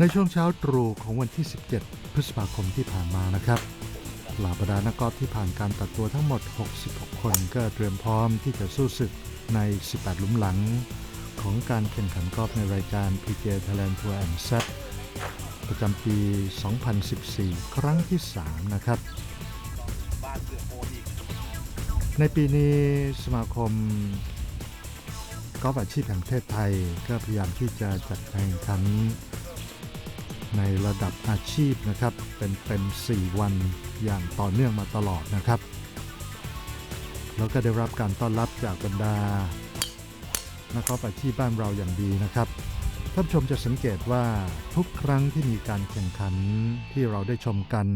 ในช่วงเช้าตรู่ของวันที่ 17 พฤษภาคมที่ผ่านมานะครับเหล่าบรรดานักกอล์ฟที่ผ่านการตัดตัวทั้งหมด 66 คนก็เตรียมพร้อมที่จะสู้ศึกใน 18หลุมหลัง ของการแข่งขันกอล์ฟในรายการ PGA Thailand Tour and Set ประจำปี 2014 ครั้งที่ 3 นะครับ ในปีนี้สมาคมกอล์ฟอาชีพแห่งประเทศไทย ก็พยายามที่จะจัดแข่งขัน ในระดับอาชีพนะครับ เป็นเป็น4วันอย่างต่อเนื่องมาตลอดนะครับ แล้วก็ได้รับการต้อนรับจากบรรดานักกอล์ฟอาชีพบ้านเราอย่างดีนะครับท่านผู้ชมจะสังเกตว่าทุกครั้งที่มีการแข่งขันที่เราได้ชมกัน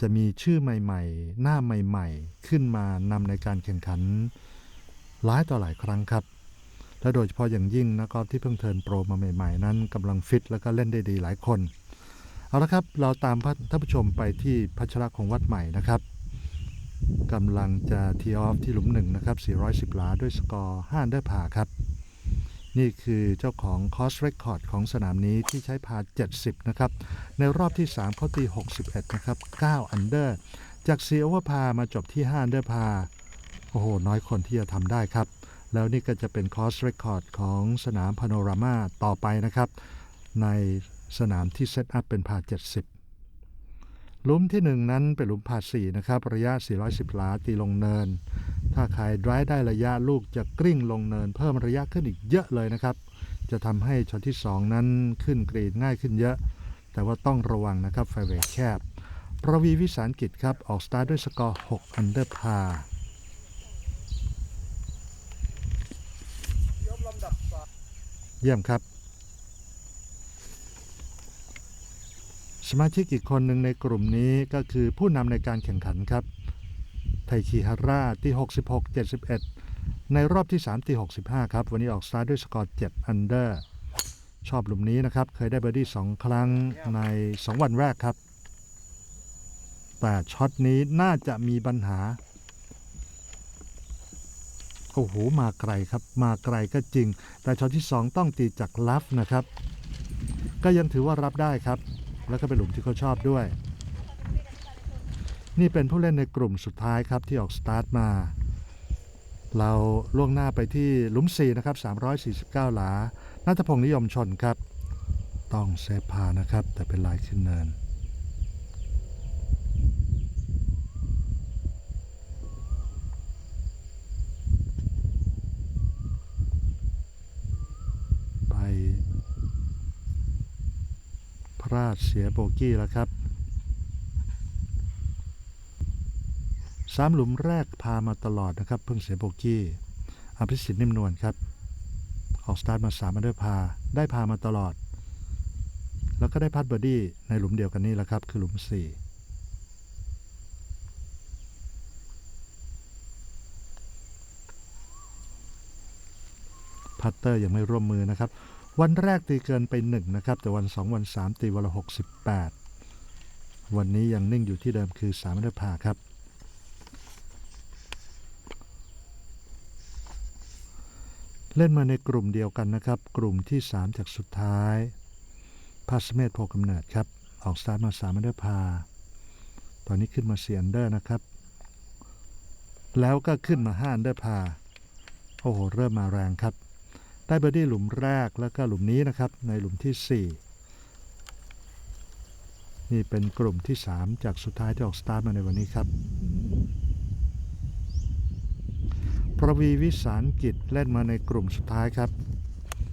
จะมีชื่อใหม่ๆ หน้าใหม่ๆ ขึ้นมานำในการแข่งขันหลายต่อหลายครั้งครับ และโดยเฉพาะอย่างยิ่งนักกอล์ฟที่เพิ่งเทิร์นโปรมาใหม่ๆ นั้นกำลังฟิตแล้วก็เล่นได้ดีหลายคน เอาละครับ เราตามท่านผู้ชมไปที่พัชระของวัดใหม่นะครับกำลังจะทีออฟที่หลุมหนึ่งนะครับ 410หลาด้วยสกอร์5อันเดอร์พาครับ นี่คือเจ้าของคอสเรคคอร์ดของสนามนี้ที่ใช้พา 70 นะครับ ในรอบที่ 3 เขาตี 61 นะครับ 9 อันเดอร์ จากซีโอเวอร์พามาจบที่ 5 อันเดอร์พา โอ้โห น้อยคนที่จะทำได้ครับ แล้วนี่ก็จะเป็นคอสเรคคอร์ดของสนามพาโนรามาต่อไปนะครับ ใน สนามที่เซตอัพเป็นพา70หลุมที่ 1 นั้นเป็นหลุมพา4นะครับ ระยะ 410หลาตีลงเนิน ถ้าใครดรายได้ระยะลูกจะกลิ้งลงเนิน เพิ่มระยะขึ้นอีกเยอะเลยนะครับ จะทำให้ช็อตที่ 2 นั้นขึ้นกรีนง่ายขึ้นเยอะ แต่ว่าต้องระวังนะครับไฟเวแคบประวีวิสารกิจครับ ออกสตาร์ด้วยสกอร์ 6 อันเดอร์พาเยี่ยมครับ สมาชิกอีกคนหนึ่งในกลุ่มนี้ก็คือผู้นำในการแข่งขันครับ ไทคิฮาร่าที่ 66 71 ในรอบที่ 3 ที่ 65 ครับ วันนี้ออกสตาร์ทด้วยสกอร์ 7 อันเดอร์ ชอบหลุมนี้นะครับ เคยได้เบอร์ดี้ 2 ครั้งใน 2 วันแรกครับ แต่ช็อตนี้น่าจะมีปัญหา โอ้โห มาไกลครับ มาไกลก็จริง แต่ช็อตที่ 2 ต้องตีจากลัฟนะครับ ก็ยังถือว่ารับได้ครับ แล้วก็เป็นหลุมที่เขาชอบด้วย นี่เป็นผู้เล่นในกลุ่มสุดท้ายครับที่ออกสตาร์ทมา เราล่วงหน้าไปที่หลุม 4 นะครับ 349 หลา นัทพงศ์นิยมชนครับ ต้องเซฟพานะครับ แต่เป็นลายขึ้นเนิน ไป ลาดเสียโบกี้แล้วครับสามหลุมแรกพามาตลอดนะครับเพิ่งเสียโบกี้อภิสิทธิ์นิ่มนวลครับ ออกสตาร์ทมาสามอันเดอร์พาได้พามาตลอด แล้วก็ได้พัดเบอร์ดี้ในหลุมเดียวกันนี่แหละครับ คือหลุมสี่พัตเตอร์ยังไม่ร่วมมือนะครับ วันแรกตีเกินไปหนึ่งนะครับ แต่วันสองวันสามตีวันละหกสิบแปดวันนี้ยังนิ่งอยู่ที่เดิมคือสามเดอร์พาครับ เล่นมาในกลุ่มเดียวกันนะครับ กลุ่มที่ 3 จากสุดท้ายพาสเมธโพกำเนิดครับ ออกสตาร์ทมา3อันเดอร์พา ตอนนี้ขึ้นมา4อันเดอร์นะครับ แล้วก็ขึ้นมา5อันเดอร์พาโอ้โห เริ่มมาแรงครับ ได้เบอร์ดี้หลุมแรกแล้วก็หลุมนี้นะครับ ในหลุมที่ 4 นี่เป็นกลุ่มที่ 3 จากสุดท้ายที่ออกสตาร์ทมาในวันนี้ครับ ประวีวิสารกิจเล่นมาในกลุ่มสุดท้ายครับ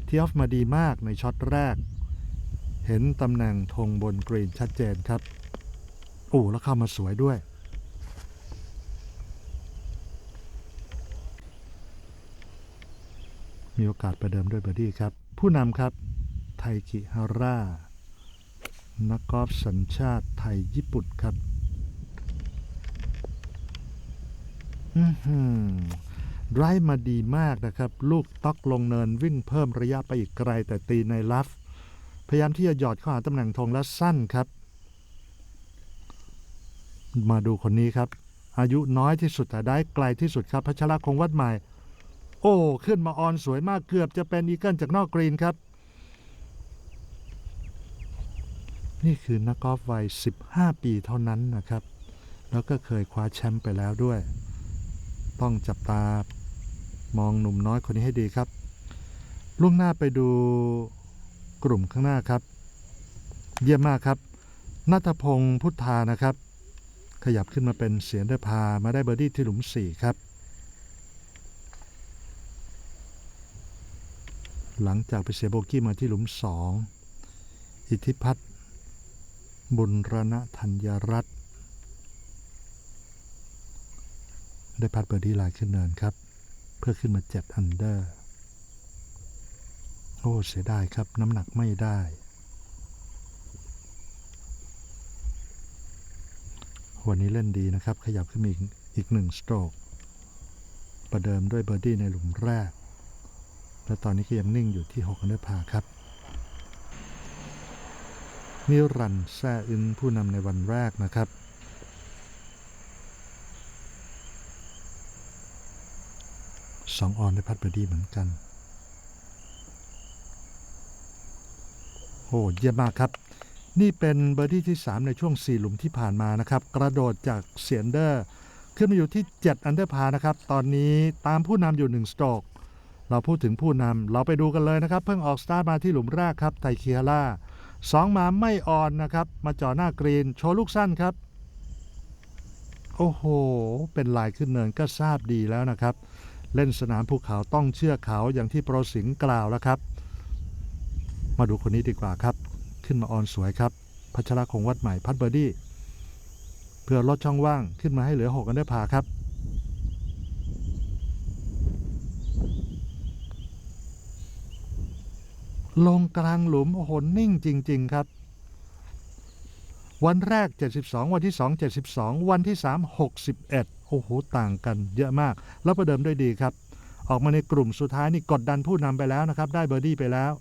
ที่ออฟมาดีมากในช็อตแรก เห็นตำแหน่งธงบนกรีนชัดเจนครับ โอ้แล้วเข้ามาสวยด้วย มีโอกาสประเดิมด้วยเบอร์ดี้ครับ ผู้นำครับ ไทคิฮาร่า นักกอล์ฟสัญชาติไทยญี่ปุ่นครับอไรฟ์มาดีมากนะครับ ลูกต็อกลงเนินวิ่งเพิ่มระยะไปอีกไกลแต่ตีในลัฟ พยายามที่จะหยอดเข้าหาตำแหน่งธงและสั้นครับ มาดูคนนี้ครับ อายุน้อยที่สุดแต่ได้ไกลที่สุดครับพัชระคงวัดใหม่ โอ้ขึ้นมาออนสวยมากเกือบจะเป็นอีเกิลจากนอกกรีนครับ นี่คือนักกอล์ฟวัย 15 ปีเท่านั้นนะครับ แล้วก็เคยคว้าแชมป์ไปแล้วด้วย ต้องจับตามองหนุ่มน้อยคนนี้ให้ดีครับ ล่วงหน้าไปดูกลุ่มข้างหน้าครับ เยี่ยมมากครับนัทพงศ์พุทธานะครับ ขยับขึ้นมาเป็นเสียงเดพามาได้เบอร์ดี้ที่หลุม 4 ครับ หลังจากไปเสียโบกี้มาที่หลุม2อิทธิพัฒน์บุญรณธัญรัตน์ได้พัดเบอร์ดี้ลายขึ้นเนินครับ เพื่อขึ้นมา7อันเดอร์โอ้เสียดายครับ น้ำหนักไม่ได้ วันนี้เล่นดีนะครับ ขยับขึ้นอีกอีกหนึ่งสโตรกประเดิมด้วยเบอร์ดี้ในหลุมแรก และตอนนี้ก็ยังนิ่งอยู่ที่6อันเดอร์พาครับ นิรันดร์แซ่อึนผู้นำในวันแรกนะครับสองออนได้พัดเบอร์ดี้เหมือนกันโอ้เยี่ยมมากครับ นี่เป็นเบอร์ดี้ที่ 3 ในช่วง 4 หลุมที่ผ่านมานะครับ กระโดดจากเสียนเดอร์ ขึ้นมาอยู่ที่ 7 อันเดอร์พานะครับ ตอนนี้ตามผู้นำอยู่ 1 สโตรก เราพูดถึงผู้นำเราไปดูกันเลยนะครับ เพิ่งออกสตาร์ทมาที่หลุมแรกครับไทเคียร่าสองมาไม่อ่อนนะครับ มาจ่อหน้ากรีน โชว์ลูกสั้นครับ โอ้โห เป็นลายขึ้นเนินก็ทราบดีแล้วนะครับ เล่นสนามภูเขาต้องเชื่อเขาอย่างที่โปรสิงกล่าวแล้วครับ มาดูคนนี้ดีกว่าครับ ขึ้นมาออนสวยครับ พัชระคงวัดใหม่พัดเบอร์ดี้เพื่อลดช่องว่างขึ้นมาให้เหลือ6อันได้พาครับ ลงกลางหลุมโอ้โหนิ่งจริง ๆ ครับ วันแรก 72 วันที่ 2 72 วันที่ 3 61 โอ้โหต่างกันเยอะมาก แล้วประเดิมด้วยดีครับ ออกมาในกลุ่มสุดท้ายนี่กดดันผู้นำไปแล้วนะครับ ได้เบอร์ดี้ไปแล้ว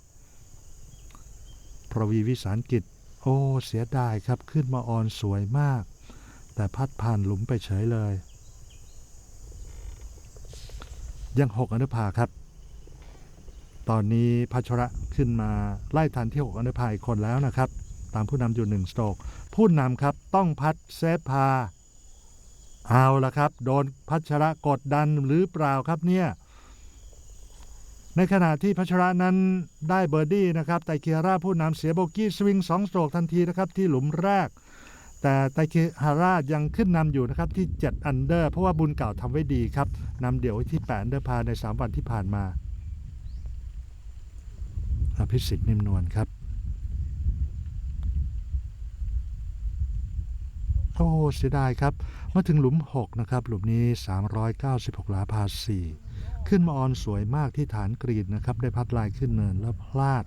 ประวีวิสารกิจ โอ้ เสียดายครับขึ้นมาออนสวยมาก แต่พัดผ่านหลุมไปเฉยเลย ยัง6อนดับพาครับ ตอนนี้พัชระขึ้นมาไล่ทันที่ 6 อนดับพาอีกคนแล้วนะครับ ตามผู้นำอยู่ 1 สโตรกผู้นำครับต้องพัดเซฟพา เอาละครับ โดนพัชระกดดันหรือเปล่าครับเนี่ย ในขณะที่พัชระนั้นได้เบอร์ดี้นะครับ ไตเคียร่าผู้นำเสียโบกี้สวิง 2 สโตรกทันทีนะครับ ที่หลุมแรก แต่ไตเคียร่ายังขึ้นนำอยู่นะครับที่ 7 อันเดอร์ เพราะว่าบุญเก่าทำไว้ดีครับนำเดี่ยวที่8อันเดอร์พาใน 3 วันที่ผ่านมา อภิสิทธิ์นิ่มนวลครับ โอ้เสียดายครับ มาถึงหลุม 6 นะครับ หลุมนี้ 396 หลาพา4ขึ้นมาออนสวยมากที่ฐานกรีนนะครับ ได้พัดลายขึ้นเนินแล้วพลาด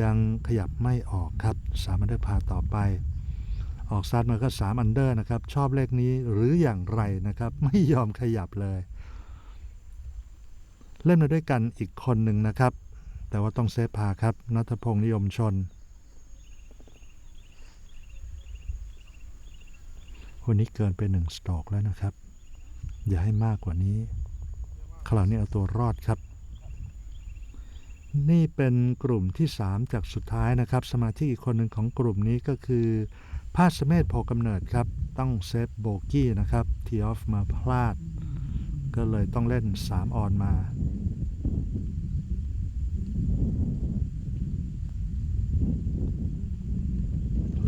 ยังขยับไม่ออกครับ3อันเดอร์พาต่อไป ออกซัดมาก็3อันเดอร์นะครับ ชอบเลขนี้หรืออย่างไรนะครับ ไม่ยอมขยับเลย เล่นมาด้วยกันอีกคนหนึ่งนะครับ แต่ว่าต้องเซฟพาครับนัทพงศ์นิยมชน วันนี้เกินไปหนึ่งสตอกแล้วนะครับ อย่าให้มากกว่านี้คราวนี้เอาตัวรอดครับ นี่เป็นกลุ่มที่ 3 จากสุดท้ายนะครับ สมาชิกอีกคนหนึ่งของกลุ่มนี้ก็คือพาสเมธโพกำเนิดครับ ต้องเซฟโบกี้นะครับ ทีออฟมาพลาด ก็เลยต้องเล่น 3 ออนมา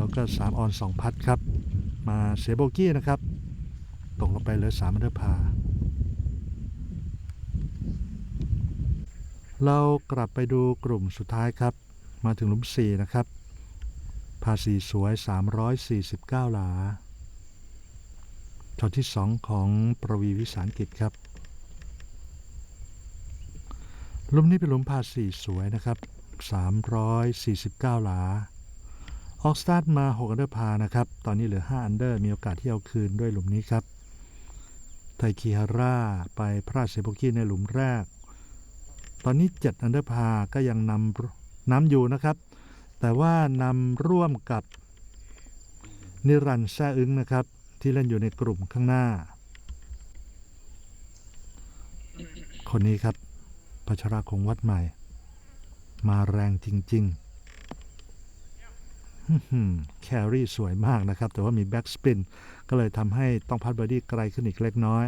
แล้วก็ 3 ออน 2 พัดครับ มาเสียโบกี้นะครับ ตกลงไปเหลือ3อันเดอร์พา เรากลับไปดูกลุ่มสุดท้ายครับ มาถึงหลุม 4 นะครับ พาสีสวย 349 หลาช็อตที่ 2 ของประวีวิสารกิจครับหลุมนี้เป็นหลุมพาสีสวยนะครับ 349 หลา ออกสตาร์ทมา 6 อันเดอร์พานะครับ ตอนนี้เหลือ 5 อันเดอร์ มีโอกาสที่เอาคืนด้วยหลุมนี้ครับ ไทคิฮาร่าไปพลาดเซโบกี้ในหลุมแรก ตอนนี้ 7 อันเดอร์พา ก็ยังนำน้ำอยู่นะครับ แต่ว่านำร่วมกับนิรันดร์แซ่อึ้งนะครับ ที่เล่นอยู่ในกลุ่มข้างหน้า คนนี้ครับพัชราคงวัดใหม่ มาแรงจริง ๆ แครี่สวยมากนะครับ แต่ว่ามีแบ็กสปินก็เลยทำให้ต้องพัดเบอร์ดี้ไกลขึ้นอีกเล็กน้อย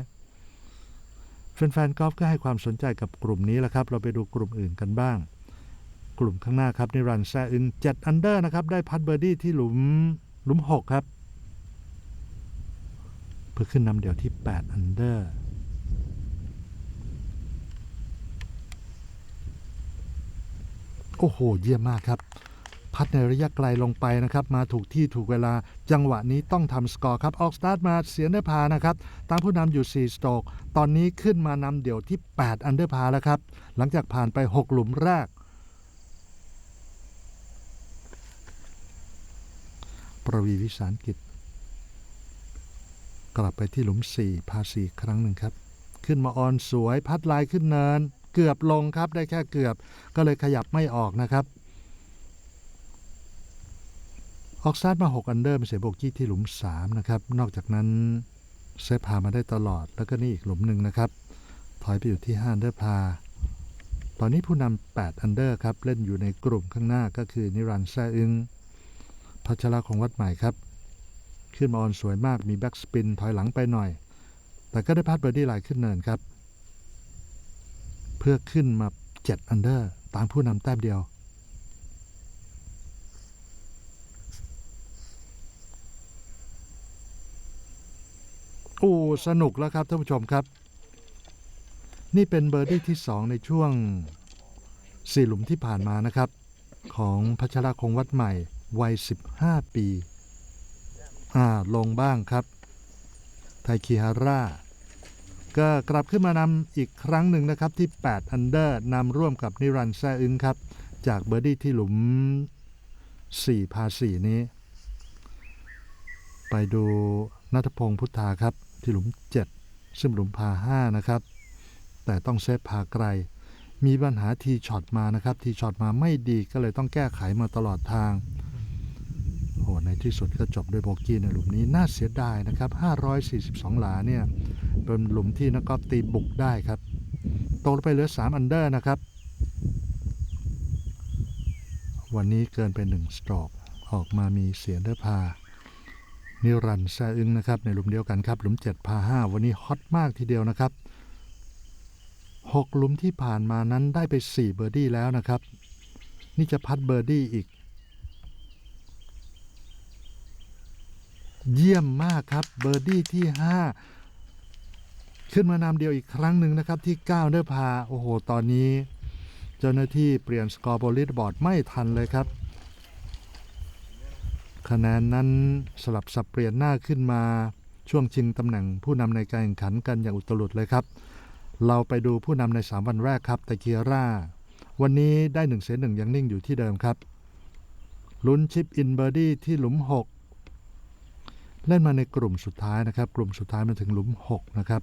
แฟนๆกอล์ฟก็ให้ความสนใจกับกลุ่มนี้แหละครับ เราไปดูกลุ่มอื่นกันบ้าง กลุ่มข้างหน้าครับนิรันดร์แซอึน7อันเดอร์นะครับ ได้พัดเบอร์ดี้ที่หลุมหลุม 6 ครับ เพื่อขึ้นนำเดี่ยวที่ 8 อันเดอร์โอ้โห เยี่ยมมากครับ พัดในระยะไกลลงไปนะครับ มาถูกที่ถูกเวลา จังหวะนี้ต้องทำสกอร์ครับ ออกสตาร์ทมาเสียเนอร์พานะครับ ตามผู้นำอยู่ 4 สโตกตอนนี้ขึ้นมานำเดี่ยวที่ 8 อันเดอร์พาแล้วครับ หลังจากผ่านไป 6 หลุมแรก ประวีวิสารกิจ กลับไปที่หลุม 4 พาสีครั้งหนึ่งครับ ขึ้นมาออนสวยพัดลายขึ้นเนิน เกือบลงครับได้แค่เกือบ ก็เลยขยับไม่ออกนะครับ ออกซาดมา 6 อันเดอร์มาเสียโบกี้ที่หลุม 3 นะครับ นอกจากนั้นเซฟพามาได้ตลอดแล้วก็นี่อีกหลุมหนึ่งนะครับ ถอยไปอยู่ที่5อันเดอร์พา ตอนนี้ผู้นำ8อันเดอร์ครับ เล่นอยู่ในกลุ่มข้างหน้าก็คือนิรันดร์แซ่อึงพัชระของวัดใหม่ครับ ขึ้นมาออนสวยมากมีแบ็กสปินถอยหลังไปหน่อย แต่ก็ได้พัดเบอร์ดี้ไลน์ขึ้นเนินครับ เพื่อขึ้นมา7อันเดอร์ตามผู้นำแต้มเดียว สนุกแล้วครับท่านผู้ชมครับ นี่เป็นเบอร์ดี้ที่ 2 ในช่วงสี่หลุมที่ผ่านมานะครับ ของพัชรคงวัดใหม่วัย 15 ปี อ่า ลงบ้างครับ ไทคิฮาร่า ก็กลับขึ้นมานำอีกครั้งหนึ่งนะครับที่ 8 อันเดอร์นำร่วมกับนิรันดร์แซ่อึงครับ จากเบอร์ดี้ที่หลุม 4 พา 4 นี้ ไปดูนัทพงศ์พุทธาครับ ที่หลุม 7 ซึ่งหลุมพา 5 นะครับ แต่ต้องเซฟพาไกล มีปัญหาทีช็อตมานะครับทีช็อตมาไม่ดีก็เลยต้องแก้ไขมาตลอดทางโอ้ในที่สุดก็จบด้วยโบกี้ในหลุมนี้น่าเสียดายนะครับ 542 หลาเนี่ย เป็นหลุมที่นักกอล์ฟตีบุกได้ครับตกลงไปเหลือ 3 อันเดอร์นะครับ วันนี้เกินไป1สโตรกออกมามีเสียเดอร์พา นิรันดร์แซอึงนะครับ ในหลุมเดียวกันครับ หลุม7พา5วันนี้ฮอตมากทีเดียวนะครับ 6 หลุมที่ผ่านมานั้นได้ไป 4 เบอร์ดี้แล้วนะครับ นี่จะพัดเบอร์ดี้อีก เยี่ยมมากครับเบอร์ดี้ที่ 5 ขึ้นมานำเดียวอีกครั้งหนึ่งนะครับ ที่9เดอร์พาโอ้โห ตอนนี้ เจ้าหน้าที่เปลี่ยนสกอร์บอลลิดบอร์ดไม่ทันเลยครับ คะแนนนั้นสลับสับเปลี่ยนหน้าขึ้นมาช่วงชิงตำแหน่งผู้นำในการแข่งขันกันอย่างอุตลุดเลยครับ เราไปดูผู้นำใน 3 วันแรกครับตะเกียร่า วันนี้ได้1เสียหนึ่งยังนิ่งอยู่ที่เดิมครับ ลุ้นชิปอินเบอร์ดี้ที่หลุม 6 เล่นมาในกลุ่มสุดท้ายนะครับ กลุ่มสุดท้ายมาถึงหลุม 6 นะครับ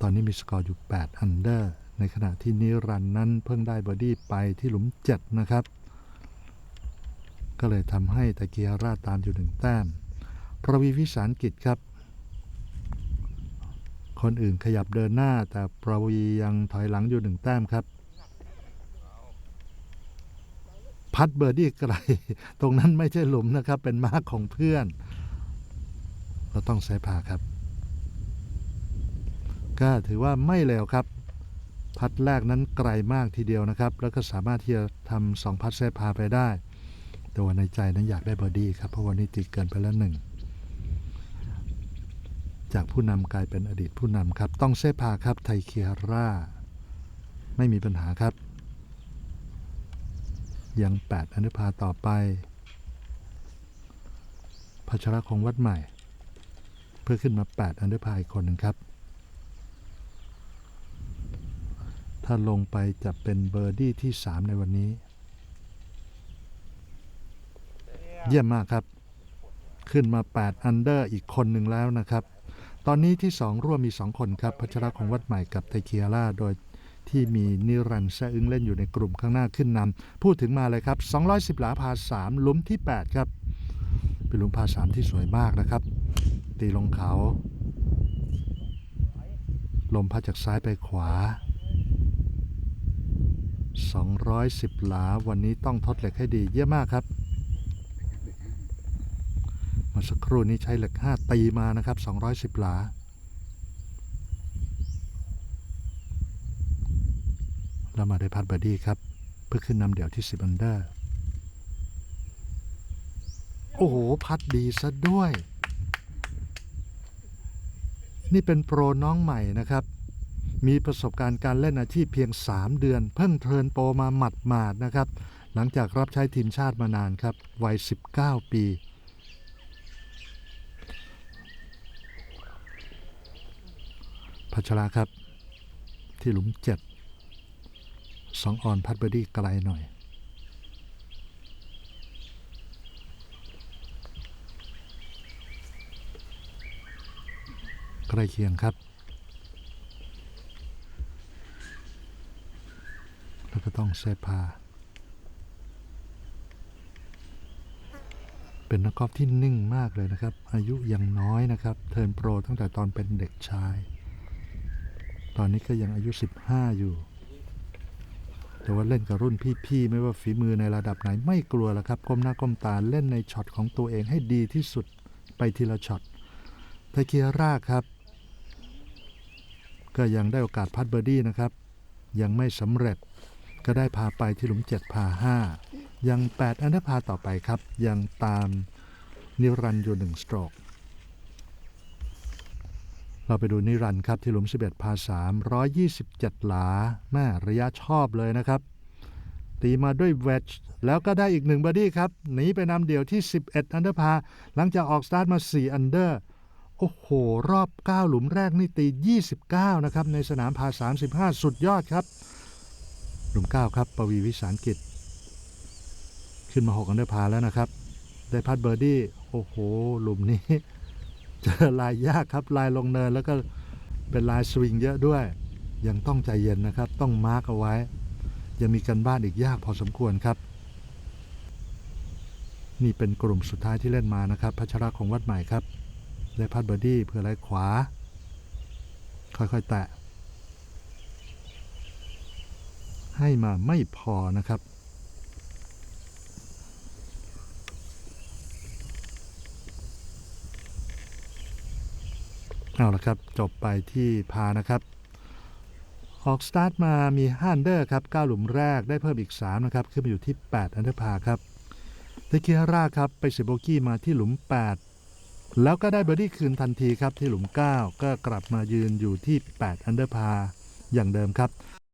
ตอนนี้มีสกอร์อยู่8อันเดอร์ในขณะที่นิรันนั้นเพิ่งได้เบอร์ดี้ไปที่หลุม 7 นะครับ ก็เลยทำให้ตะเกียราตามอยู่หนึ่งแต้มประวีวิสารกิจครับ คนอื่นขยับเดินหน้า แต่ประวียังถอยหลังอยู่หนึ่งแต้มครับ พัดเบอร์ดี้ไกล ตรงนั้นไม่ใช่หลุมนะครับ เป็นมาร์กของเพื่อน เราต้องใช้พาครับ ก็ถือว่าไม่เลวครับ พัดแรกนั้นไกลมากทีเดียวนะครับ แล้วก็สามารถที่จะทำสองพัดเซฟพาไปได้ แต่ว่าในใจนั้นอยากได้เบอร์ดี้ครับ เพราะวันนี้ตีเกินไปแล้วหนึ่ง จากผู้นำกลายเป็นอดีตผู้นำครับ ต้องเซฟพาครับไทเคียร่า ไม่มีปัญหาครับ ยัง 8 อนุภาต่อไปพัชระคงวัดใหม่ เพื่อขึ้นมา 8 อนุภาอีกคนหนึ่งครับถ้าลงไปจะเป็นเบอร์ดี้ที่ 3 ในวันนี้ เยี่ยมมากครับ ขึ้นมา 8 อันเดอร์อีกคนหนึ่งแล้วนะครับ ตอนนี้ที่ 2 ร่วมมี 2 คนครับพัชระของวัดใหม่กับไทเคียร่าโดยที่มีนิรันดร์แซอึ้งเล่นอยู่ในกลุ่มข้างหน้าขึ้นนำพูดถึงมาเลยครับ 210 หลาพา 3 ลุมที่ 8 ครับ เป็นลุมพา 3 ที่สวยมากนะครับ ตีลงเขา ลมพัดจากซ้ายไปขวา 210 หลาวันนี้ต้องทดเหล็กให้ดีเยี่ยมมากครับ เมาสักครู่นี้ใช้เหล็ก 5 ตีมานะครับ 210 หลา เรามาได้พัดบอดี้ครับ เพื่อขึ้นนำเดี่ยวที่ 10 อันเดอร์ โอ้โห พัดดีซะด้วย นี่เป็นโปรน้องใหม่นะครับ มีประสบการณ์การเล่นอาชีพเพียง 3 เดือน เพิ่งเทิร์นโปรมาหมัดหมาดนะครับ หลังจากรับใช้ทีมชาติมานานครับ วัย 19 ปี พัชราครับ ที่หลุม7สองออนพัดเบอร์ดี้ไกลหน่อย ใกล้เคียงครับ แล้วก็ต้องเซฟพา เป็นนักกอล์ฟที่นิ่งมากเลยนะครับ อายุยังน้อยนะครับ เทิร์นโปรตั้งแต่ตอนเป็นเด็กชาย ตอนนี้ก็ยังอายุ 15 อยู่ แต่ว่าเล่นกับรุ่นพี่ๆ ไม่ว่าฝีมือในระดับไหนไม่กลัวแล้วครับก้มหน้าก้มตาเล่นในช็อตของตัวเองให้ดีที่สุดไปทีละช็อตไทเคียร่าครับ ก็ยังได้โอกาสพัดเบอร์ดี้นะครับ ยังไม่สำเร็จก็ได้พาไปที่หลุม 7 พา 5 ยัง 8 อันดอร์พาต่อไปครับ ยังตามนิรันดร์อยู่1สโตรก เราไปดูนิรันดร์ครับที่หลุม 11 พา3 127 หลาแม่ระยะชอบเลยนะครับ ตีมาด้วยเวดจ์แล้วก็ได้อีกหนึ่งเบอร์ดี้ครับ หนีไปนำเดี่ยวที่ 11 อันเดอร์พา หลังจากออกสตาร์ทมา 4 อันเดอร์ โอ้โห รอบ 9 หลุมแรกนี่ตี 29 นะครับ ในสนามพา 35 สุดยอดครับ หลุม 9 ครับ ปวีวิสารกิจ ขึ้นมา 6 อันเดอร์พาแล้วนะครับ ได้พัดเบอร์ดี้ โอ้โห หลุมนี้ เจอลายยากครับลายลงเนินแล้วก็เป็นลายสวิงเยอะด้วย ยังต้องใจเย็นนะครับ ต้องมาร์กเอาไว้ ยังมีกันบ้านอีกยากพอสมควรครับ นี่เป็นกลุ่มสุดท้ายที่เล่นมานะครับพัชระของวัดใหม่ครับได้พัดเบอร์ดี้เพื่อไหลขวา ค่อยๆแตะให้มาไม่พอนะครับ เอาละครับ จบไปที่พานะครับ ออกสตาร์ทมามี5อันเดอร์ครับ9หลุมแรกได้เพิ่มอีก 3 นะครับ ขึ้นมาอยู่ที่ 8 อันเดอร์พาครับเทคิฮาร่าครับ ไปเสียโบกี้มาที่หลุม 8 แล้วก็ได้เบอร์ดี้คืนทันทีครับที่หลุม 9 ก็กลับมายืนอยู่ที่ 8 อันเดอร์พาอย่างเดิมครับ